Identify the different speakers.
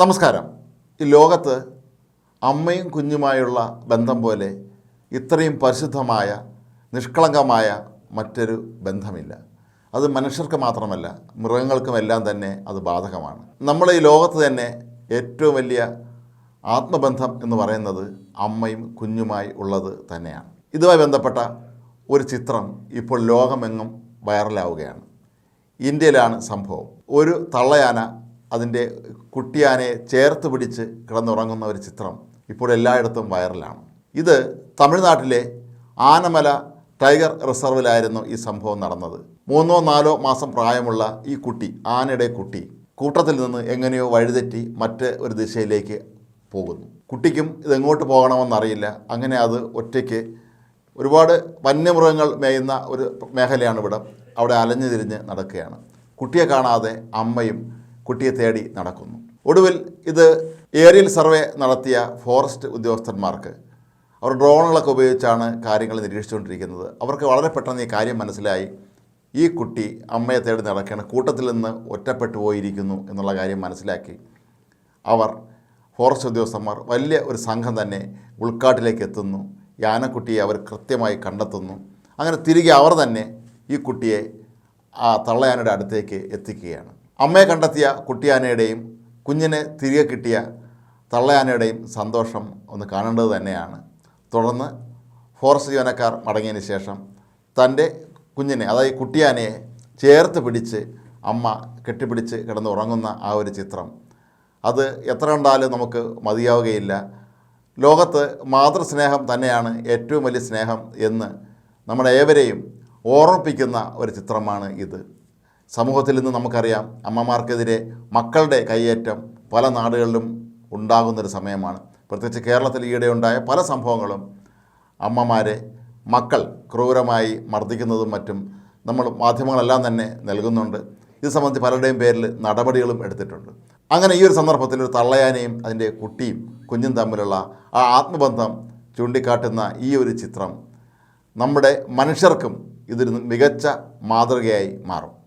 Speaker 1: നമസ്കാരം. ഈ ലോകത്ത് അമ്മയും കുഞ്ഞുമായുള്ള ബന്ധം പോലെ ഇത്രയും പരിശുദ്ധമായ നിഷ്കളങ്കമായ മറ്റൊരു ബന്ധമില്ല. അത് മനുഷ്യർക്ക് മാത്രമല്ല മൃഗങ്ങൾക്കുമെല്ലാം തന്നെ അത് ബാധകമാണ്. നമ്മൾ ഈ ലോകത്ത് തന്നെ ഏറ്റവും വലിയ ആത്മബന്ധം എന്ന് പറയുന്നത് അമ്മയും കുഞ്ഞുമായി ഉള്ളത് തന്നെയാണ്. ഇതുമായി ബന്ധപ്പെട്ട ഒരു ചിത്രം ഇപ്പോൾ ലോകമെങ്ങും വൈറലാവുകയാണ്. ഇന്ത്യയിലാണ് സംഭവം. ഒരു തള്ളയാന അതിന്റെ കുട്ടിയാനെ ചേർത്ത് പിടിച്ച് കിടന്നുറങ്ങുന്ന ഒരു ചിത്രം ഇപ്പോൾ എല്ലായിടത്തും വൈറലാണ്. ഇത് തമിഴ്നാട്ടിലെ ആനമല ടൈഗർ റിസർവിലായിരുന്നു ഈ സംഭവം നടന്നത്. മൂന്നോ നാലോ മാസം പ്രായമുള്ള ഈ കുട്ടി ആനയുടെ കുട്ടി കൂട്ടത്തിൽ നിന്ന് എങ്ങനെയോ വഴിതെറ്റി മറ്റ് ഒരു ദിശയിലേക്ക് പോകുന്നു. കുട്ടിക്കും ഇതെങ്ങോട്ട് പോകണമെന്നറിയില്ല. അങ്ങനെ അത് ഒറ്റയ്ക്ക് ഒരുപാട് വന്യമൃഗങ്ങൾ മേയുന്ന ഒരു മേഖലയാണ് ഇവിടെ. അവിടെ അലഞ്ഞു തിരിഞ്ഞ് നടക്കുകയാണ്. കുട്ടിയെ കാണാതെ അമ്മയും കുട്ടിയെ തേടി നടക്കുന്നു. ഒടുവിൽ ഇത് ഏരിയൽ സർവേ നടത്തിയ ഫോറസ്റ്റ് ഉദ്യോഗസ്ഥന്മാർക്ക് അവർ ഡ്രോണുകളൊക്കെ ഉപയോഗിച്ചാണ് കാര്യങ്ങൾ നിരീക്ഷിച്ചുകൊണ്ടിരിക്കുന്നത്. അവർക്ക് വളരെ പെട്ടെന്ന് ഈ കാര്യം മനസ്സിലായി. ഈ കുട്ടി അമ്മയെ തേടി നടക്കുകയാണ്. കൂട്ടത്തിൽ നിന്ന് ഒറ്റപ്പെട്ടു പോയിരിക്കുന്നു എന്നുള്ള കാര്യം മനസ്സിലാക്കി. അവർ ഫോറസ്റ്റ് ഉദ്യോഗസ്ഥന്മാർ വലിയ ഒരു സംഘം തന്നെ ഉൾക്കാട്ടിലേക്ക് എത്തുന്നു. ഈ ആനക്കുട്ടിയെ അവർ കൃത്യമായി കണ്ടെത്തുന്നു. അങ്ങനെ തിരികെ അവർ തന്നെ ഈ കുട്ടിയെ ആ തള്ളയാനയുടെ അടുത്തേക്ക് എത്തിക്കുകയാണ്. അമ്മയെ കണ്ടെത്തിയ കുട്ടിയാനയുടെയും കുഞ്ഞിനെ തിരികെ കിട്ടിയ തള്ളയാനയുടെയും സന്തോഷം ഒന്ന് കാണേണ്ടത് തന്നെയാണ്. തുടർന്ന് ഫോറസ്റ്റ് ജീവനക്കാർ മടങ്ങിയതിന് ശേഷം തന്റെ കുഞ്ഞിനെ അതായത് കുട്ടിയാനയെ ചേർത്ത് പിടിച്ച് അമ്മ കെട്ടിപ്പിടിച്ച് കിടന്ന് ഉറങ്ങുന്ന ആ ഒരു ചിത്രം. അത് എത്ര കണ്ടാലും നമുക്ക് മതിയാവുകയില്ല. ലോകത്ത് മാതൃസ്നേഹം തന്നെയാണ് ഏറ്റവും വലിയ സ്നേഹം എന്ന് നമ്മുടെ ഏവരെയും ഓർമ്മിപ്പിക്കുന്ന ഒരു ചിത്രമാണ് ഇത്. സമൂഹത്തിൽ നിന്ന് നമുക്കറിയാം അമ്മമാർക്കെതിരെ മക്കളുടെ കയ്യേറ്റം പല നാടുകളിലും ഉണ്ടാകുന്നൊരു സമയമാണ്. പ്രത്യേകിച്ച് കേരളത്തിൽ ഈയിടെ ഉണ്ടായ പല സംഭവങ്ങളും അമ്മമാരെ മക്കൾ ക്രൂരമായി മർദ്ദിക്കുന്നതും മറ്റും നമ്മൾ മാധ്യമങ്ങളെല്ലാം തന്നെ നൽകുന്നുണ്ട്. ഇത് സംബന്ധിച്ച് പലരുടെയും പേരിൽ നടപടികളും എടുത്തിട്ടുണ്ട്. അങ്ങനെ ഈ ഒരു സന്ദർഭത്തിൽ ഒരു തള്ളയാനയും അതിന്റെ കുട്ടിയും കുഞ്ഞും തമ്മിലുള്ള ആ ആത്മബന്ധം ചൂണ്ടിക്കാട്ടുന്ന ഈ ഒരു ചിത്രം നമ്മുടെ മനുഷ്യർക്കും ഇതൊരു മികച്ച മാതൃകയായി മാറും.